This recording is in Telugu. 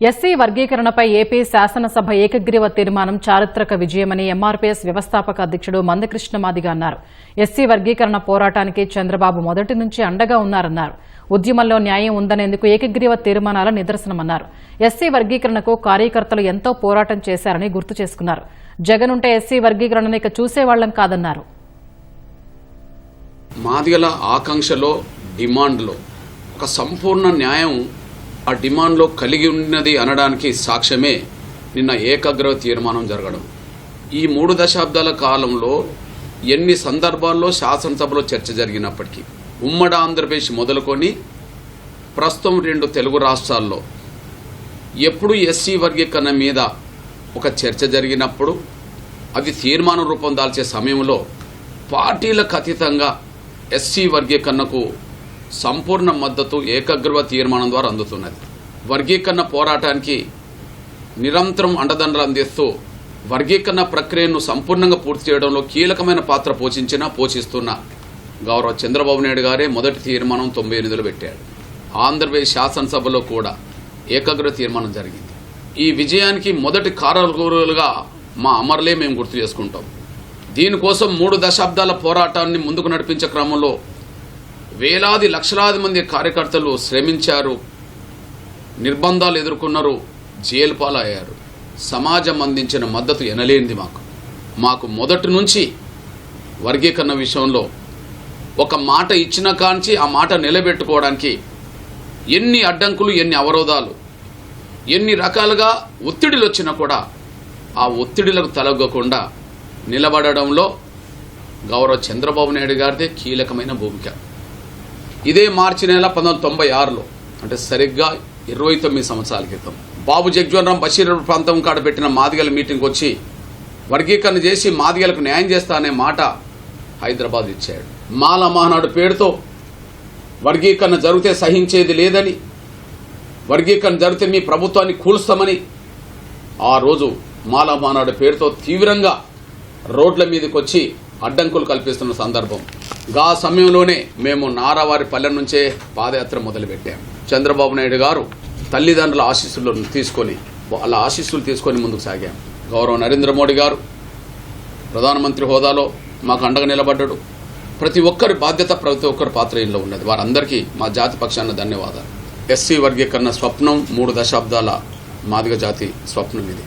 ఎస్సీ వర్గీకరణపై ఏపీ శాసనసభ ఏకగ్రీవ తీర్మానం చారిత్రక విజయమని ఎంఆర్పీఎస్ వ్యవస్థాపక అధ్యక్షుడు మందకృష్ణ మాదిగ అన్నారు. ఎస్సీ వర్గీకరణ పోరాటానికి చంద్రబాబు మొదటి నుంచి అండగా ఉన్నారన్నారు. ఉద్యమంలో న్యాయం ఉందనేందుకు ఏకగ్రీవ తీర్మానాల నిదర్శనమన్నారు. ఎస్సీ వర్గీకరణకు కార్యకర్తలు ఎంతో పోరాటం చేశారని గుర్తు చేసుకున్నారు. జగన్ ఉంటే ఎస్సీ వర్గీకరణను ఇక చూసేవాళ్ళం కాదన్నారు. మాదిగల ఆకాంక్షలో డిమాండ్లో ఒక సంపూర్ణ న్యాయం ఆ డిమాండ్లో కలిగి ఉన్నది అనడానికి సాక్ష్యమే నిన్న ఏకాగ్ర తీర్మానం జరగడం. ఈ మూడు దశాబ్దాల కాలంలో ఎన్ని సందర్భాల్లో శాసనసభలో చర్చ జరిగినప్పటికీ ఉమ్మడి ఆంధ్రప్రదేశ్ మొదలుకొని ప్రస్తుతం రెండు తెలుగు రాష్ట్రాల్లో ఎప్పుడు ఎస్సీ వర్గీకరణ మీద ఒక చర్చ జరిగినప్పుడు అది తీర్మానం రూపం దాల్చే సమయంలో పార్టీలకు అతీతంగా ఎస్సీ వర్గీకరణకు సంపూర్ణ మద్దతు ఏకగ్రవ తీర్మానం ద్వారా అందుతున్నది. వర్గీకరణ పోరాటానికి నిరంతరం అండదండలు అందిస్తూ వర్గీకరణ ప్రక్రియను సంపూర్ణంగా పూర్తి చేయడంలో కీలకమైన పాత్ర పోషించిన పోషిస్తున్న గౌరవ చంద్రబాబు నాయుడు గారే మొదటి తీర్మానం తొంభై ఎనిమిదిలో పెట్టాడు. ఆంధ్రప్రదేశ్ శాసనసభలో కూడా ఏకాగ్ర తీర్మానం జరిగింది. ఈ విజయానికి మొదటి కారకులుగా మా అమరులే మేము గుర్తు చేసుకుంటాం. దీనికోసం మూడు దశాబ్దాల పోరాటాన్ని ముందుకు నడిపించే క్రమంలో వేలాది లక్షలాది మంది కార్యకర్తలు శ్రమించారు. నిర్బంధాలు ఎదుర్కొన్నారు. జైలు పాలయ్యారు. సమాజం అందించిన మద్దతు ఎనలేనిది మాకు. మాకు మొదటి నుంచి వర్గీకరణ విషయంలో ఒక మాట ఇచ్చిన కాంచి ఆ మాట నిలబెట్టుకోవడానికి ఎన్ని అడ్డంకులు ఎన్ని అవరోధాలు ఎన్ని రకాలుగా ఒత్తిడిలు వచ్చినా కూడా ఆ ఒత్తిడిలకు తలగ్గకుండా నిలబడడంలో గౌరవ చంద్రబాబు నాయుడు గారిదే కీలకమైన భూమిక. ఇదే మార్చి నెల పంతొమ్మిది తొంభై ఆరులో అంటే సరిగ్గా ఇరవై తొమ్మిది సంవత్సరాల క్రితం బాబు జగ్జీవన్ బషీర్ ప్రాంతం కాడ పెట్టిన మాదిగల మీటింగ్కి వచ్చి వర్గీకరణ చేసి మాదిగలకు న్యాయం చేస్తా అనే మాట హైదరాబాద్ ఇచ్చాడు. మాల మహానాడు పేరుతో వర్గీకరణ జరిగితే సహించేది లేదని వర్గీకరణ జరిగితే మీ ప్రభుత్వాన్ని కూల్స్తామని ఆ రోజు మాల మహానాడు పేరుతో తీవ్రంగా రోడ్ల మీదకి వచ్చి అడ్డంకులు కల్పిస్తున్న సందర్భం. గా సమయంలోనే మేము నారావారి పల్లె నుంచే పాదయాత్ర మొదలుపెట్టాం. చంద్రబాబు నాయుడు గారు తల్లిదండ్రుల ఆశీస్సులను తీసుకొని వాళ్ళ ఆశీస్సులు తీసుకొని ముందుకు సాగాం. గౌరవ నరేంద్ర మోడీ గారు ప్రధానమంత్రి హోదాలో మాకు అండగా నిలబడ్డాడు. ప్రతి ఒక్కరి బాధ్యత ప్రతి ఒక్కరి పాత్ర ఇంట్లో ఉన్నది. వారందరికీ మా జాతి పక్షాన ధన్యవాదాలు. ఎస్సీ వర్గీకరణ స్వప్నం మూడు దశాబ్దాల మాదిగ జాతి స్వప్నం ఇది.